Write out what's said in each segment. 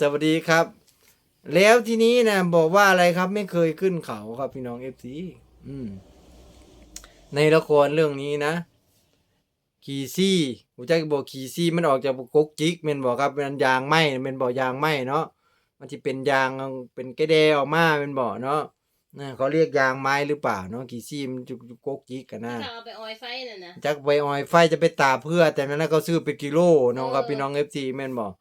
สวัสดีครับ แล้วทีนี้นะบอกว่าอะไรครับ ไม่เคยขึ้นเขาครับพี่น้องเอฟซีอืม ในละครเรื่องนี้นะขี่ซี่ผมจะบอกขี่ซี่มันออกจากกกจิกแมันบอกครับเป็นยางไหมแมันบอกยางไหมเนาะมันจะเป็นยางเป็นกระเดออกมาเป็นบอกเนาะนะเขาเรียกยางไม้หรือเปล่าเนาะขี่ซี่มันจะกกจิกกันนะถ้าเอาไปออยไฟน่ะนะจักไปออยไฟจะไปตาเพื่อแต่นั้นเขาซื้อเป็นกิโลเน้องครับพี่น้องเอฟซีแม่นบอก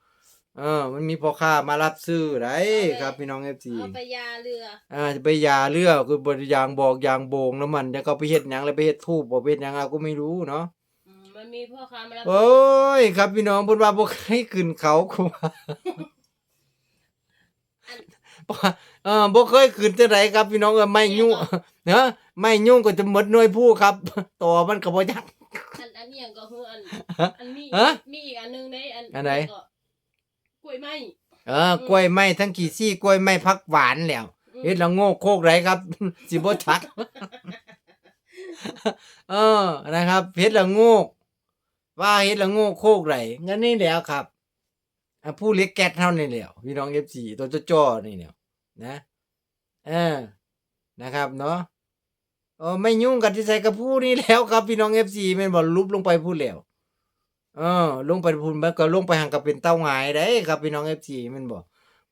เออ มันมีพ่อค้ามารับซื้อได้ครับพี่น้องเอฟซีเอาไปยาเรืออ่าจะไปยาเลือกคือบริยางบอกยางโบงแล้วมันจะเขาไปเฮ็ดหยังแล้วไปเฮ็ดทูบบ่ไปเฮ็ดหยังเราก็ไม่รู้เนาะอืมมันมีพ่อค้ามารับโอ้ยครับพี่น้องเพิ่นว่าบ่เคยขึ้นเขากูว่าเออบ่เคยขึ้นจังไดครับพี่น้องเออไม่ยุ่งเนาะไม่ยุ่งก็จะหมดหน่วยผู้ครับต่อมันก็บ่ยัก อันอันนี้ยังก็คืออันอันมีฮะ มีอีกอันหนึงในอันอันไหน ก็ กล้วยไม้เออกล้วยไม้ทั้งกี่ซี่กล้วยไม้พักหวานแล้วอืมเฮ็ดละโง่โคกไรครับ สิบ่ชัด เออนะครับเฮ็ดละโง่ว่าเฮ็ดละโง่โคกไรงั้นนี่แหล้วครับอะผู้เล็กแก๊สเท่านี่แหล้วพี่น้อง FC ตัวจ้อๆนี่แหล้วนะเออนะครับเนาะเออไม่ยุ่งกับที่ใส่กับผู้นี่แล้วครับ พี่น้อง FC แม่นบ่ลุบลงไปพูดแล้ว เออ ลงไปพูนมันก็ลงไปหันกับเป็นเต้าหงายได้ครับพี่น้อง FC แม่นบ่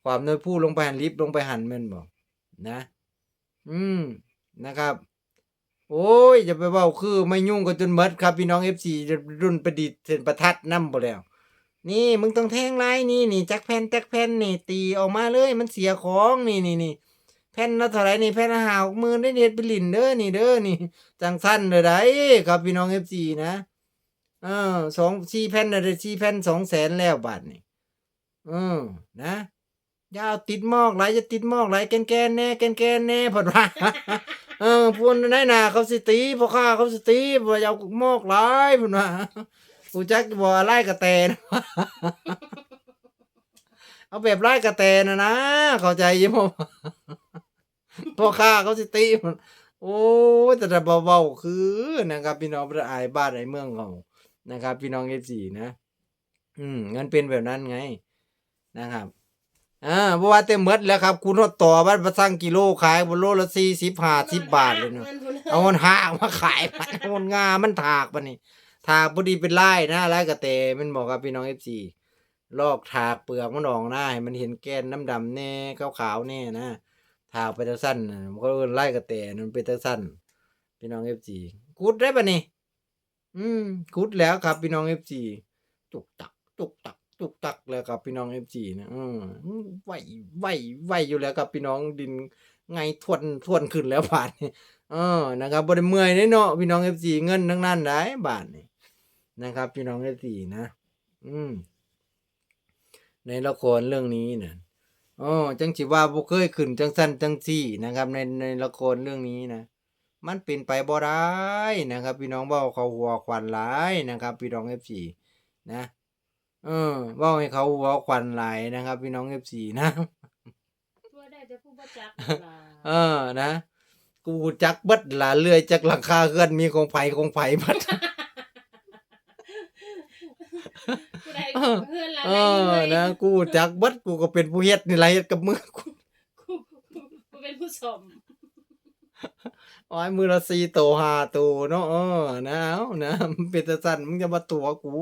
ความน้อยผู้ลงไปหันลิฟต์ลงไปหันม่นบ่นะ อืมนะครับ โอ้ยจะไปเว้าคือไม่ยุ่งกันจนหมดครับพี่น้อง FC รุ่นประดิษฐ์เส้นประทัดนำบ่แล้ว นี่มึงต้องแทงลายนี่นี่จักแผ่นจักแผ่นนี่ ตีออกมาเลยมันเสียของนี่นี่นี่แผ่นละเท่าไรนี่แผ่นละหาหกมื่นได้เด็ดไปลินเด้อนี่เด้อนี่ จังสั้นเลยได้ครับพี่น้อง FC นะ เออสองสี่แผ่นได้สี่แผ่นสองแสนแล้วบาทนี่เออนะยาวติดหมอกไหลจะติดหมอกไหลแกนแกนแน่แกนแกนแน่พอดว่าเออพวนได้นาเขาสิตีพ่อข้าเขาสิตีบ่อยเอาหมอกไหลพุ่นว่ากูจักบ่ไล่กระแตนเอาแบบไล่กระแตนะนะเข้าใจยังบ่พ่อข้าเขาสิตีโอ้แต่แต่เบาๆคือนะครับพี่น้องประอายบ้านไอ้เมืองเขา นะครับ พี่น้องเอฟซีนะ อืมงั้นเป็นแบบนั้นไงนะครับอ่าเพราะว่าเต็มหมดแล้วครับ คุณฮอดต่อบ้านมาสั่งกิโลขายบนโลละสี่สิบห้าสิบบาทเลยเนาะงิพุ่นเอามันหากมาขายมันเอามันงามันถากปะนี่ถากพอดีเป็นไร่นะไร่กระเตมันบอกกับพี่น้องเอฟซีลอกถากเปลือกมันออกหน้าให้มันเห็นแก้นน้ำดำแน่ขาวๆแน่นะถากไปทางสั้นน่ะมันก็เอิ้นไร่กระเตมันเป็นทางสั้นพี่น้องเอฟซีกุดได้ปะนี่ อืมกุดแล้วครับพี่น้องเอฟซีตุกตัก ตุกตัก ตุกตักแล้วครับพี่น้องเอฟซีนะอืมไหวไหวไหวอยู่แล้วครับพี่น้องดินไงทวนทวนขึ้นแล้วผ่านนี่เออนะครับบริเมื่อยเด้เนาะพี่น้องเอฟซีเงินทั้งนั้นได้บาทนี่นะครับ พี่น้องเอฟซีนะ อืม ในละครเรื่องนี้นะอ๋อจังสิว่าบ่เคยขึ้นจังสั้นจังซี่นะครับ ในในละครเรื่องนี้นะ มันเป็นไปบ่ได้นะครับ พี่น้องเว้าเขาหัวควันหลายนะครับ พี่น้องเอฟซีนะเออเว้าให้เขาหัวควันหลายนะครับ พี่น้องเอฟซีนะช่วยได้แต่ผู้บ่จักล่ะเออนะ กูจักเบิดหลาเลื่อยจากหลังคาเฮือนมีของไผของไผบัดผู้ใดเออเพื่อนเราเอได้ยินอไหมนะกูจักเบิดกูก็เป็นผู้เฮ็ดนี่ล่ะเฮ็ดกับมือกูกูกูเป็นผู้ชม อ้อยมือละ4โต5โตเนาะเออนะเอานะมันเป็นตาสั่นมึงจะมาตัวกู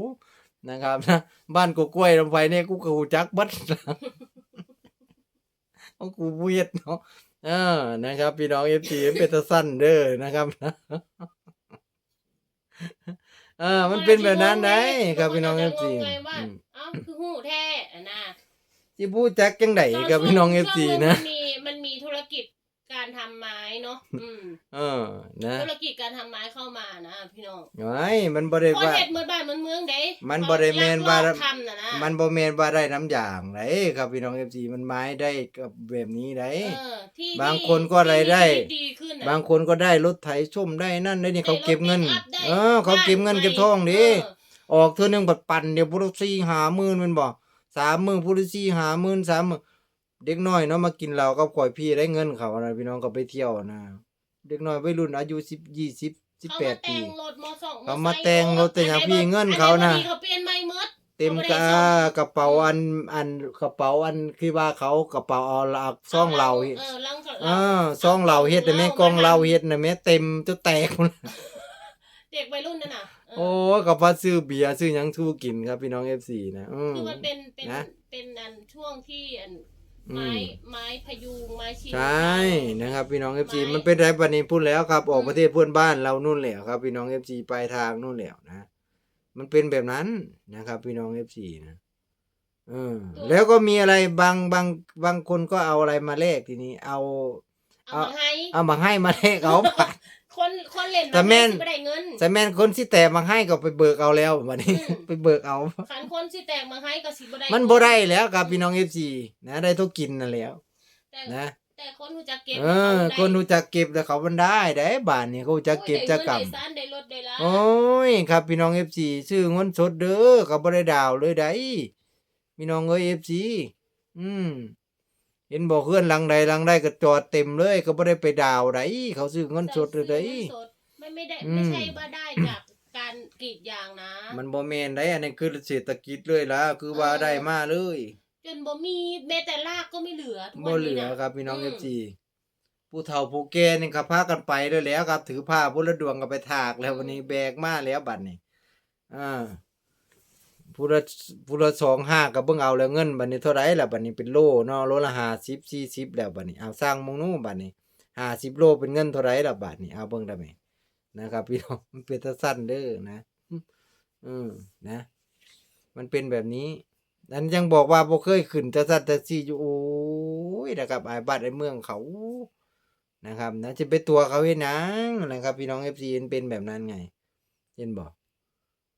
นะครับนะบ้านกูกล้วยลงไปเนี่ยกูก็กูจักเบิดเอากูผู้เฮ็ดเนาะเออนะครับ พี่น้อง FC เป็นตาสั่นเด้อนะครับนะเออ มันเป็นแบบนั้นได้ครับพี่น้องบา FC คจะงงไงว่าอืมเอ้าคือหูแท้อะนะสิพูดจักจังไดกับพี่น้องช่ว FC ช่วงนะมันมีมันมีธุรกิจการทำไม้ เนาะอืมเออนะธุรกิจการทำไม้เข้ามานะพี่น้องไม่มันบ่ได้คนว่าเฮ็ดเหมือนบ้านเหมือนเมืองเด้มันบ่ได้แม่นว่าลักลอบทำน่ะนะมันบ่แม่นว่าได้น้ำอย่างไดครับพี่น้อง FC มันไม้ได้กับแบบนี้ได้เออที่บางคนก็รายได้ที่ดีขึ้นน่ะบางคนก็ได้รถไถส้มได้นั่นได้นี่เขาเก็บเงินได้รถ pick up ได้เออ เขาเก็บเงินบ้านเก็บทองดิเออออกเทื่อหนึงบัดปั่นเดี๋ยวพุทธ4 5หมื่นแม่นบ่3มื้อพุทธ4 5หมื่น3มื้อ เด็กน้อยเนาะมากินเหล้ากับข่อยพี่ได้เงินเขานะพี่น้องก็ไปเที่ยวนะเด็กน้อยวัยรุ่นอายุ10 20 18ปีเขามาแต่งรถมอสองเขามาแต่งรถแต่อย่างพี่เงินเขาน่ะอับางทีเขาเปลี่ยนไม่หมดเต็มกระกระเป๋าอันอันกระเป๋าอันคือว่าเขากระเป๋าเอาละซ่องเราเออลังเออซ่องเราเฮ็ดน่ะแม่กองเราเฮ็ดน่ะแม่เต็มจนแตกหมดเด็กวัยรุ่นนั่นน่ะเออโอ้ก็พาซื้อเบียร์ซื้อหยังทูกินครับพี่น้อง FC นะอืมคือมันเป็นเป็นนะเป็นอันช่วงที่อันอื ไม้มไม้พยุงไม้ชีใช่นะครับ พี่น้อง FC ไม้มันเป็นไรบัดนี้พูดแล้วครับ ออกอืมประเทศเพื่อนบ้านเรานู่นแหละครับ พี่น้อง FC ปลายทางนู่นแหละนะมันเป็นแบบนั้นนะครับ พี่น้อง FC นะเออแล้วก็มีอะไรบางบางบางคนก็เอาอะไรมาแลกทีนี้ เอา เอามาให้เอามาให้มาแลกเอาบัตร คนคนเล่นแต่แม่นไม่ได้เงิน แต่แม่นคนที่แต่มาให้ก็ไปเบิกเอาแล้วบัดนี้ อืม ไปเบิกเอา ขันคนสิแตกมาให้ก็สิบ่ได้มันบ่ได้แล้วครับพี่น้อง FC นะได้ทุกกินนั่นแล้วแต่นะ แต่คนรู้จักเก็บเออ ขาได้คนรู้จักเก็บแต่เขามันได้ได้บ้านนี่เขารู้จักเก็บจักกรรมโอ้ยได้เงินได้ซ่านได้รถได้ลาโอ้ยครับพี่น้อง FC ซื้อเงินสดเด้อก็บ่ได้ดาวเลยได้พี่น้องเอ้ย FC อืม เห็นบอกเพื่อนหลังใดหลังใดก็จอดเต็มเลย ก็บ่ได้ไปดาวได้เขาซื้อเงินสดเลยได้ซื้อเงินสดไม่ไม่ได้อืม ไม่ใช่ว่าได้จากการกรีดยางนะ มันบ่แม่นได้อันนี้คือเศรษฐกิจเลยล่ะคือว่าได้มาเลยจนบ่มีแม้แต่รากก็ไม่เหลือทุกบ่วันเหลืนี้อนะ ครับพี่น้องอืม FC ผู้เฒ่าผู้แก่นี่ก็พากันไปเลยแล้วครับ ถือผ้าพุทธดวงก็ไปถากแล้ววันนี้แบกมาแล้วบัดนี้อ่า ผู้ละผู้ละสองห้าก็เบิ่งเอาแล้วเงินบัดนี้เท่าไรล่ะบัดนี้เป็นโลเนาะโลละ50 40แล้วบัดนี้เอาสร้างมงนู้บัดนี้50โลเป็นเงินเท่าไรล่ะบัดนี้เอาเบิ่งได้ไหมนะครับพี่น้องมันเป็นตาสั้นเด้อนะอืมนะ มันเป็นแบบนี้นั้นยังบอกว่าบ่เคยขึ้นจะสัตว์จะซี่อยู่โอ้ยนะครับไอายบ้านไอ้เมืองเขานะครับนะจะไปตัวเขาเฮ็ดหนังนะครับ พี่น้อง FC มันเป็นแบบนั้นไงเห็นบ่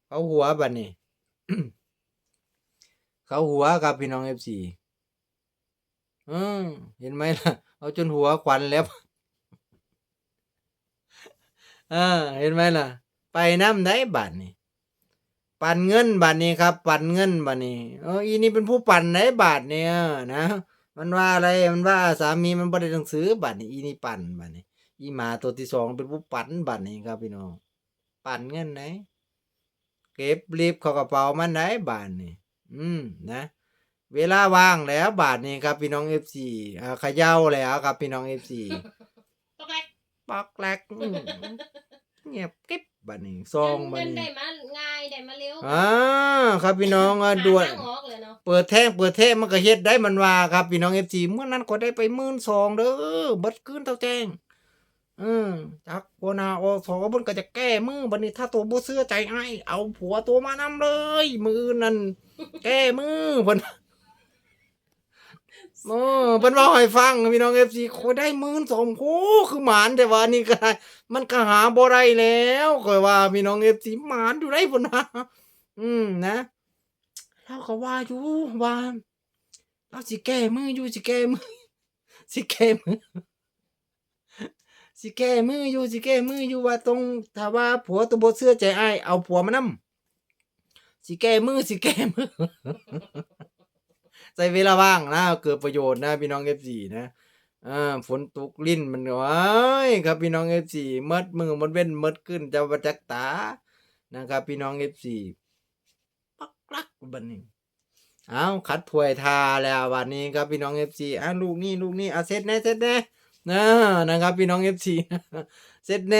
เขาหัวบัดนี้ เขาหัวครับพี่น้อง FC อืมเห็นไหมล่ะ เอาจนหัวควันแล้วเออเห็นไหมล่ะ ไปน้ำได้บัดนี้ปั่นเงินบาทนี้ครับ ปั่นเงินบาทนี้เอออีนี่เป็นผู้ปั่นไหนบาทเนี่ยนะมันว่าอะไรมันว่าสามีมันบ่ได้หนังสือบาทนี้อีนี่ปั่นบาทนี้อีหมาตัวที่สองเป็นผู้ปั่นบาทนี้ครับพี่น้องปั่นเงินไหน เก็บรีบเข้ากระเป๋ามันไหนบาทนี้อืมนะเวลาว่างแล้วบาทนี้ครับพี่น้องเอฟซีอ่าเขย่าแล้วครับพี่น้องเอฟซีตกแรกปอกแรกอืมเงียบกิ๊บบาทนี้ซองบาทเงินนี้ได้มาง่ายได้มาเร็วอ่าครับพี่น้องอะด่วนหาทางออกเลยเนาะเปิดแท่งเปิดแท่งมันก็เฮ็ดได้มันว่าครับพี่น้องเอฟซีเมื่อนั้นก็ได้ไปหมื่นสองเด้อเบัดคืนเท่าแจ้ง อืมจักโอนาโอสอบนก็จะแก้มือบัดนี้ถ้าตัวบ่เสื้อใจไอ้ายเอาผัวตัวมานำเลย มือนั่นแก้มือเพิ่นโอ้เพิ่นเว้าให้ฟังพี่น้อง FC โคได้หมื่นสองโอ้คือหมานแต่ว่านี่ก็ได้มันก็หาบ่ได้แล้วค่อยว่าพี่น้อง FC หมานอยู่ได้พุ่นนะอืมนะเราก็ว่าอยู่ว่าเราสิแก้มืออยู่สิแก้มือสิแก้มือ สิแก้มืออยู่สิแก้มืออยู่ว่าตรงถ้าว่าผัวตัวบ่เสื้อใจอ้ายเอาผัวมานำสิแก้มือสิแก้มือใส่เวลาว่างนะเกิดประโยชน์นะพี่น้อง FC นะอ่าฝนตกลิ้นมันว้ายครับพี่น้อง FC มดมือมดเว้นมดขึ้นจะประจักตานะครับพี่น้อง FC ปักลักบัดนี้เอาขัดถวยทาแล้ววันนี้ครับพี่น้องเอฟซีอะลูกนี่ลูกนี่อะเสร็จแน่เสร็จแน่ นะนะครับพี่น้องเอฟซีเสร็จแน่